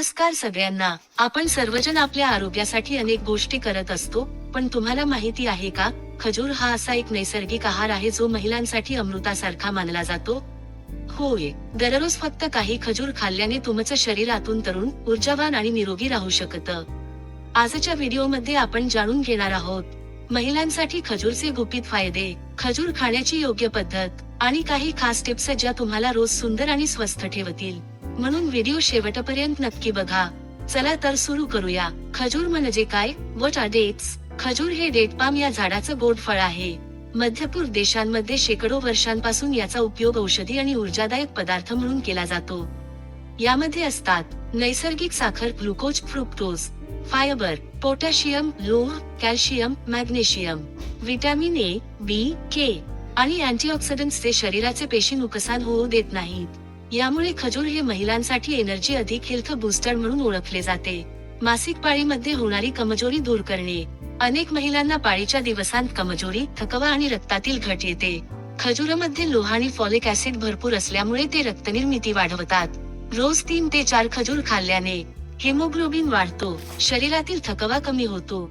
नमस्कार सगळ्यांना. आपण सर्वजण आपल्या आरोग्यासाठी अनेक गोष्टी करत असतो पण तुम्हाला माहिती आहे का? खजूर हा असा एक नैसर्गिक आहार आहे जो महिलांसाठी अमृतासारखा मानला जातो. होय दररोज फक्त काही खजूर खाल्ल्याने तुमचं शरीर आतून तरुण ऊर्जावान आणि निरोगी राहू शकतं. आजच्या व्हिडिओमध्ये आपण जाणून घेणार आहोत महिलांसाठी खजूरचे गुपित फायदे खजूर खाण्याची योग्य पद्धत आणि काही खास टिप्स ज्या तुम्हाला रोज सुंदर आणि स्वस्थ ठेवतील. म्हणून व्हिडिओ शेवटपर्यंत नक्की बघा. चला तर सुरू करूया. खजूर म्हणजे काय? वट आर डेट्स खजूर हे डेट पाम या झाडाचं गोड फळ आहे. मध्यपूर देशांमध्ये शेकडो वर्षांपासून याचा उपयोग औषधी आणि ऊर्जादायक पदार्थ म्हणून केला जातो. यामध्ये असतात नैसर्गिक साखर ग्लुकोज फ्रुक्टोज फायबर पोटॅशियम लोह calcium magnesium vitamin A B K आणि अँटीऑक्सिडंट्स ते शरीराचे पेशी नुकसान होऊ देत नाहीत. यामुळे खजूर हे महिलांसाठी एनर्जी अधिक हेल्थ बूस्टर म्हणून ओळखले जाते. मासिक पाळीमध्ये होणारी कमजोरी दूर करणे. अनेक महिलांना पाळीच्या दिवसांत कमजोरी थकवा आणि रक्तातील घट येते. खजुरामध्ये लोह आणि फॉलिक ऍसिड भरपूर असल्यामुळे ते रक्तनिर्मिती वाढवतात. रोज तीन ते चार खजूर खाल्ल्याने हिमोग्लोबिन वाढतो. शरीरातील थकवा कमी होतो.